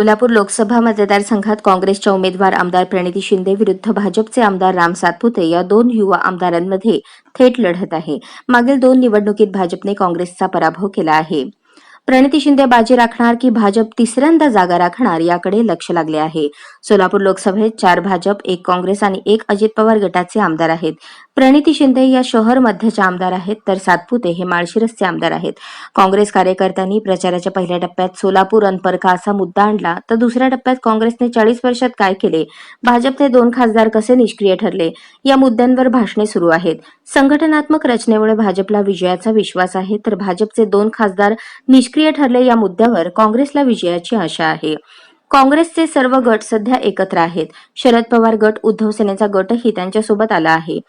सोलापूर लोकसभा मतदारसंघात काँग्रेसच्या उमेदवार आमदार प्रणिती शिंदे विरुद्ध भाजपचे आमदार राम सातपुते या दोन युवा आमदारांमध्ये थेट लढत आहे. मागील दोन निवडणुकीत भाजपने काँग्रेसचा पराभव केला आहे. प्रणिती शिंदे बाजी राखणार की भाजप तिसऱ्यांदा जागा राखणार याकडे लक्ष लागले आहे. सोलापूर लोकसभेत चार भाजप एक काँग्रेस आणि एक अजित पवार गटाचे आमदार आहेत. प्रणिती शिंदे या शहर मध्यच्या आमदार आहेत तर सातपुते हे माळशिरसचे आमदार आहेत. काँग्रेस कार्यकर्त्यांनी प्रचाराच्या पहिल्या टप्प्यात सोलापूर अनपरखा असा मुद्दा आणला तर दुसऱ्या टप्प्यात काँग्रेसने चाळीस वर्षात काय केले? भाजपने दोन खासदार कसे निष्क्रिय ठरले? या मुद्द्यांवर भाषणे सुरू आहेत. संघटनात्मक रचनेमुळे भाजपला विजयाचा विश्वास आहे तर भाजपचे दोन खासदार निष्क्रिय ठरले या मुद्द्यावर काँग्रेसला विजयाची आशा आहे. काँग्रेसचे सर्व गट सध्या एकत्र आहेत. शरद पवार गट उद्धव सेनेचा गटही त्यांच्यासोबत आला आहे.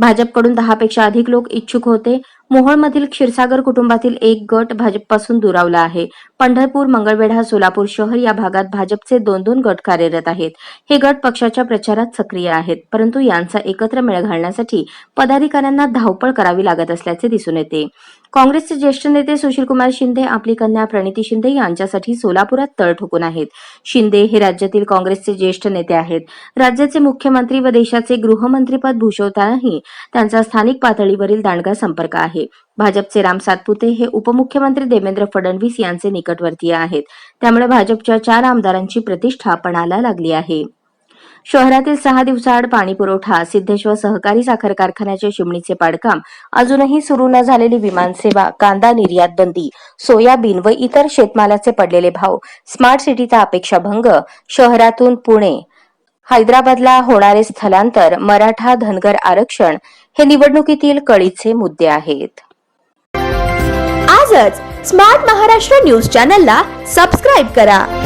भाजपकडून दहापेक्षा अधिक लोक इच्छुक होते. मोहोळमधील क्षीरसागर कुटुंबातील एक गट भाजपपासून दुरावला आहे. पंढरपूर मंगळवेढा सोलापूर शहर या भागात भाजपचे दोन दोन गट कार्यरत आहेत. हे गट पक्षाच्या प्रचारात सक्रिय आहेत परंतु यांचा एकत्र मेळ घालण्यासाठी पदाधिकाऱ्यांना धावपळ करावी लागत असल्याचे दिसून येते. काँग्रेसचे ज्येष्ठ नेते सुशीलकुमार शिंदे आपली कन्या प्रणिती शिंदे यांच्यासाठी सोलापुरात तळ ठोकून आहेत. शिंदे हे राज्यातील काँग्रेसचे ज्येष्ठ नेते आहेत. राज्याचे मुख्यमंत्री व देशाचे गृहमंत्रीपद भूषवतानाही त्यांचा स्थानिक पातळीवरील दांडगा संपर्क आहे. भाजपचे राम सातपुते हे उपमुख्यमंत्री देवेंद्र फडणवीस यांचे निकटवर्तीय आहेत. त्यामुळे भाजपच्या चार आमदारांची प्रतिष्ठा पणाला लागली आहे. शहरातील सहा दिवसाआड पाणी पुरवठा सिद्धेश्वर सहकारी साखर कारखान्याचे शिमणीचे पाडकाम अजूनही सुरू न झालेली विमानसेवा कांदा निर्यात बंदी सोयाबीन व इतर शेतमालाचे पडलेले भाव स्मार्ट सिटीचा अपेक्षाभंग शहरातून पुणे हैदराबादला होणारे स्थलांतर मराठा धनगर आरक्षण हे निवडणुकीतील कळीचे मुद्दे आहेत. आजच स्मार्ट महाराष्ट्र न्यूज चॅनलला सबस्क्राईब करा.